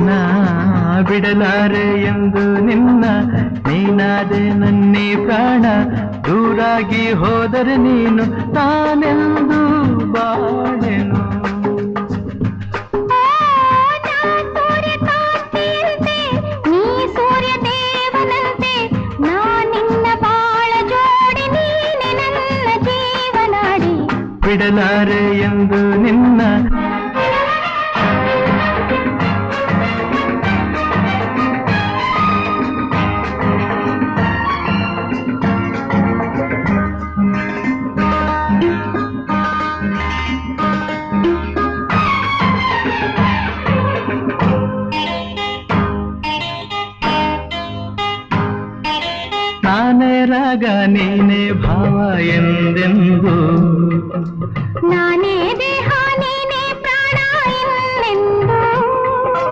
ನಾ ಬಿಡಲಾರೆ ಎಂದು ನಿನ್ನ ನೀನಾದೆ ನನ್ನೇ ಪ್ರಾಣ. ದೂರಾಗಿ ಹೋದರೆ ನೀನು ನಾನೆಂದು ಬಾಳೆನು. ಬಿಡಲಾರೆ ಎಂದು ನೀ ನಾನೇ ರಾಗ ನೀನೇ ಭಾವ ಎಂದೆಂದು? ನಾ